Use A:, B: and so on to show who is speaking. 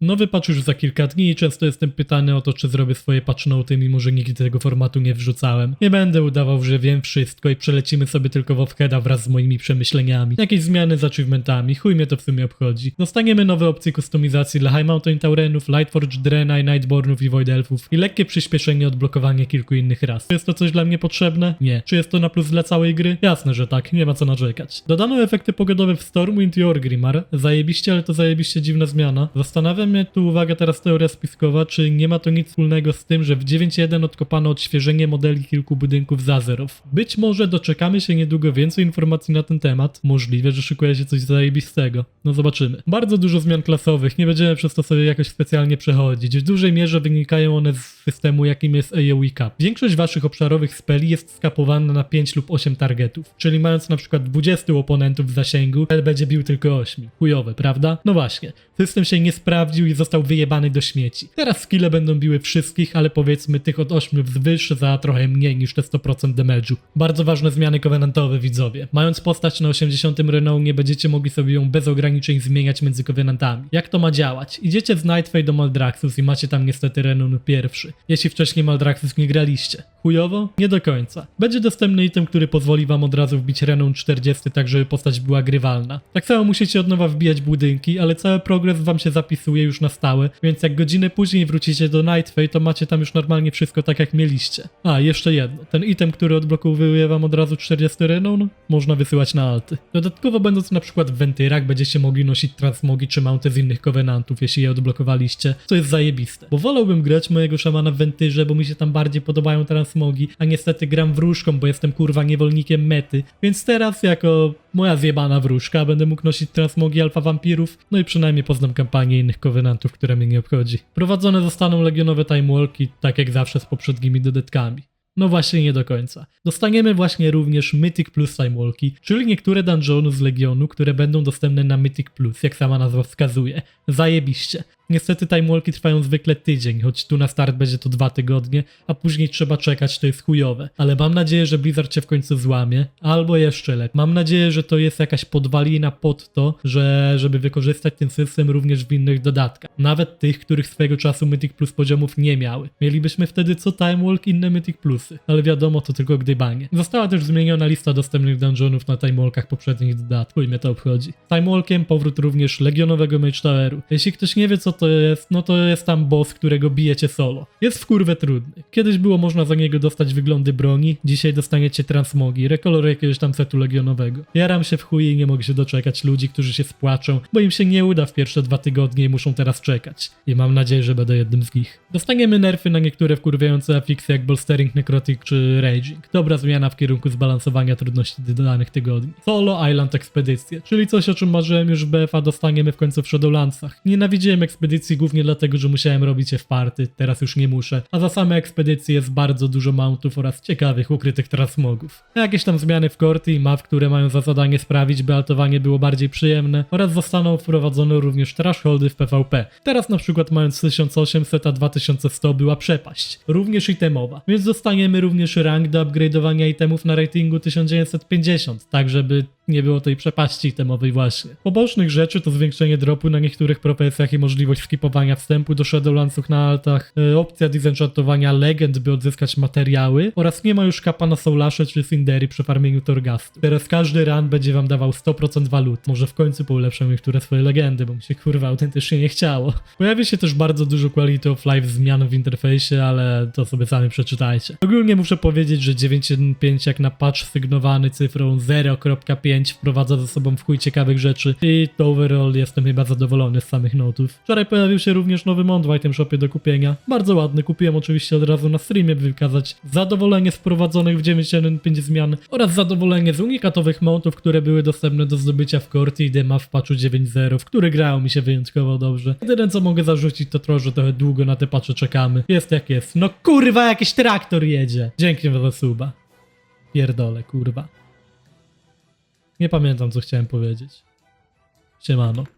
A: Nowy patch już za kilka dni i często jestem pytany o to, czy zrobię swoje patchnoty, mimo że nigdy tego formatu nie wrzucałem. Nie będę udawał, że wiem wszystko i przelecimy sobie tylko w Offheada wraz z moimi przemyśleniami. Jakieś zmiany z achievementami, chuj mnie to w sumie obchodzi. Dostaniemy nowe opcje kustomizacji dla High Mountain Taurenów, Lightforge Draenei, Nightbornów i Void Elfów i lekkie przyspieszenie odblokowania kilku innych ras. Czy jest to coś dla mnie potrzebne? Nie. Czy jest to na plus dla całej gry? Jasne, że tak, nie ma co narzekać. Dodano efekty pogodowe w Stormwind i Orgrimmar. Zajebiście, ale to zajebiście dziwna zmiana. Zastanawia mnie tu, uwaga, teraz teoria spiskowa, czy nie ma to nic wspólnego z tym, że w 9.1 odkopano odświeżenie modeli kilku budynków z Azeroth. Być może doczekamy się niedługo więcej informacji na ten temat. Możliwe, że szykuje się coś zajebistego. No zobaczymy. Bardzo dużo zmian klasowych, nie będziemy przez to sobie jakoś specjalnie przechodzić. W dużej mierze wynikają one z systemu, jakim jest AoE. Większość waszych obszarowych speli jest skapowana na 5 lub 8 targetów, czyli mając na przykład 20 oponentów w zasięgu, L będzie bił tylko 8. Chujowe, prawda? No właśnie. System się nie sprawdził i został wyjebany do śmieci. Teraz skille będą biły wszystkich, ale powiedzmy tych od 8 wzwyż za trochę mniej niż te 100% damage'u. Bardzo ważne zmiany covenantowe, widzowie. Mając postać na 80 renownie, będziecie mogli sobie ją bez ograniczeń zmieniać między covenantami. Jak to ma działać? Idziecie z Nightfade do Maldraxxus i macie tam niestety renon pierwszy. Jeśli wcześniej Maldraxxus nie graliście. Chujowo? Nie do końca. Będzie dostępny item, który pozwoli wam od razu wbić renon 40, tak żeby postać była grywalna. Tak samo musicie od nowa wbijać budynki, ale cały progres wam się zapisuje już na stałe, więc jak godzinę później wrócicie do Nightfade, to macie tam już normalnie wszystko tak jak mieliście. A, jeszcze jedno. Ten item, który odblokowuje wam od razu 40 renon, można wysyłać na alty. Dodatkowo będąc na przykład w wentyrach, będziecie mogli nosić transmogi czy mounty z innych covenantów, jeśli je odblokowaliście, co jest zajebiste. Bo wolałbym grać mojego szamana w wentyrze, bo mi się tam bardziej podobają transmogi, a niestety gram wróżką, bo jestem kurwa niewolnikiem mety. Więc teraz jako moja zjebana wróżka będę mógł nosić transmogi alfa wampirów, no i przynajmniej poznam kampanię innych covenantów, które mnie nie obchodzi. Prowadzone zostaną legionowe time walki, tak jak zawsze z poprzednimi dodatkami. No właśnie nie do końca. Dostaniemy właśnie również Mythic Plus Time Walki, czyli niektóre dungeony z Legionu, które będą dostępne na Mythic Plus, jak sama nazwa wskazuje. Zajebiście. Niestety Time Walki trwają zwykle tydzień, choć tu na start będzie to dwa tygodnie, a później trzeba czekać, to jest chujowe. Ale mam nadzieję, że Blizzard cię w końcu złamie, albo jeszcze lepiej. Mam nadzieję, że to jest jakaś podwalina pod to, że żeby wykorzystać ten system również w innych dodatkach. Nawet tych, których swego czasu Mythic Plus poziomów nie miały. Mielibyśmy wtedy co Time Walk inne Mythic Plusy, ale wiadomo, to tylko gdybanie. Została też zmieniona lista dostępnych dungeonów na Time Walkach poprzednich dodatków i mnie to obchodzi. Time Walkiem powrót również Legionowego Mage Toweru. Jeśli ktoś nie wie co to jest, no to jest tam boss, którego bijecie solo. Jest w kurwę trudny. Kiedyś było można za niego dostać wyglądy broni, dzisiaj dostaniecie transmogi, rekolor jakiegoś tam setu legionowego. Jaram się w chuj i nie mogę się doczekać ludzi, którzy się spłaczą, bo im się nie uda w pierwsze dwa tygodnie i muszą teraz czekać. I mam nadzieję, że będę jednym z nich. Dostaniemy nerfy na niektóre wkurwiające afiksy jak Bolstering, Necrotic czy Raging. Dobra zmiana w kierunku zbalansowania trudności danych tygodni. Solo Island Ekspedycje, czyli coś o czym marzyłem już w BFA dostaniemy w końcu w Shadowlandsach. Nienawidziłem ekspedycji głównie dlatego, że musiałem robić je w party, teraz już nie muszę. A za same ekspedycje jest bardzo dużo mountów oraz ciekawych ukrytych transmogów. Jakieś tam zmiany w korty i map, które mają za zadanie sprawić, by altowanie było bardziej przyjemne oraz zostaną wprowadzone również thresholdy w PvP. Teraz na przykład mając 1800 a 2100 była przepaść. Również itemowa. Więc dostaniemy również rank do upgrade'owania itemów na ratingu 1950, tak żeby nie było tej przepaści itemowej właśnie. Pobocznych rzeczy to zwiększenie dropu na niektórych profesjach i możliwość skipowania wstępu do Shadowlandsów na altach, e, opcja disenchantowania legend, by odzyskać materiały oraz nie ma już kapa na Soulasze czy Cindery przy farmieniu Torgastu. Teraz każdy run będzie wam dawał 100% walut. Może w końcu poulepszą niektóre swoje legendy, bo mi się kurwa autentycznie nie chciało. Pojawi się też bardzo dużo quality of life zmian w interfejsie, ale to sobie sami przeczytajcie. Ogólnie muszę powiedzieć, że 9.1.5 jak na patch sygnowany cyfrą 0.5 wprowadza ze sobą w chuj ciekawych rzeczy i to overall jestem chyba zadowolony z samych notów. Wczoraj pojawił się również nowy mont w item shopie do kupienia. Bardzo ładny, kupiłem oczywiście od razu na streamie, by wykazać zadowolenie z wprowadzonych w 9.1.5 zmian oraz zadowolenie z unikatowych montów, które były dostępne do zdobycia w Korty i Dema w patchu 9.0, w który grało mi się wyjątkowo dobrze. Jedyne co mogę zarzucić to to, że trochę długo na te patche czekamy. Jest jak jest. No kurwa, jakiś traktor jedzie. Dzięki za suba. Pierdolę, kurwa. Nie pamiętam, co chciałem powiedzieć. Siemano.